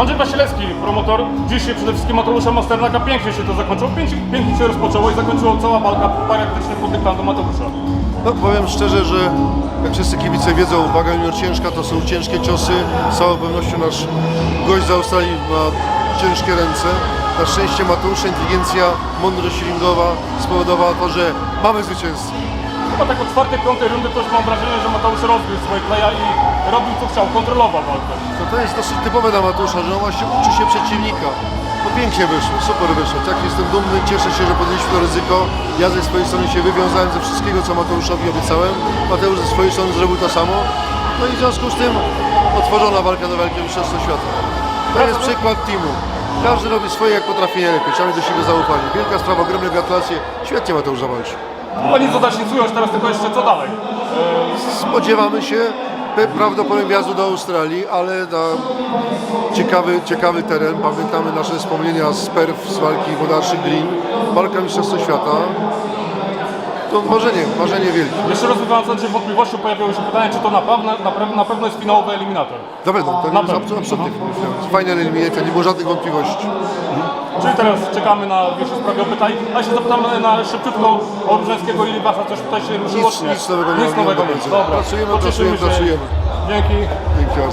Andrzej Wasilewski, promotor. Dzisiaj przede wszystkim Mateusza Masternaka. Pięknie się to zakończyło. Pięknie, pięknie się rozpoczęło i zakończyło cała walka praktycznie pod dyktando Mateusza. No powiem szczerze, że jak wszyscy kibice wiedzą, waga junior ciężka, to są ciężkie ciosy. Z całą pewnością nasz gość z Australii ma ciężkie ręce. Na szczęście Mateusz, inteligencja, mądrość ringowa spowodowała to, że mamy zwycięzcę. Chyba tak od czwartej, piątej rundy to już mam wrażenie, że Mateusz rozgryzł swoje kleja i robił co chciał, kontrolował walkę. To, to jest dosyć typowe dla Mateusza, że on właśnie uczy się przeciwnika. No pięknie wyszło, super wyszło. Tak jestem dumny, cieszę się, że podjęliśmy to ryzyko. Ja ze swojej strony się wywiązałem ze wszystkiego, co Mateuszowi obiecałem. Mateusz ze swojej strony zrobił to samo. No i w związku z tym otworzona walka do Wielkiego Mistrzostwa Świata. To jest przykład teamu. Każdy robi swoje jak potrafi najlepiej. Trzeba mieć do siebie zaufanie. Wielka sprawa, ogromne gratulacje. Świetnie Mateusz zawalczył. Chyba nic dodać teraz tylko jeszcze co dalej. Spodziewamy się prawdopodobnie wjazdu do Australii, ale na ciekawy, ciekawy teren. Pamiętamy nasze wspomnienia z Perf, z walki Wodarzy Green, walka Mistrzostwa Świata. To marzenie, marzenie wielkie. Jeszcze rozwiewając Andrzej wątpliwością pojawiło się pytanie, czy to na pewno, na, pe- na pewno jest finałowy eliminator. Na pewno, to Na jest pewno. abso- absolutnie eliminacja, nie było żadnych wątpliwości. Czyli teraz czekamy na większą sprawę pytań. A ja się zapytam na szybciutko o Różańskiego i Libasa, coś tutaj się ruszyło? Nic- nic nowego nie Nic nowego nie. Dobra, Pracujemy, pracujemy. Dzięki. Dzięki.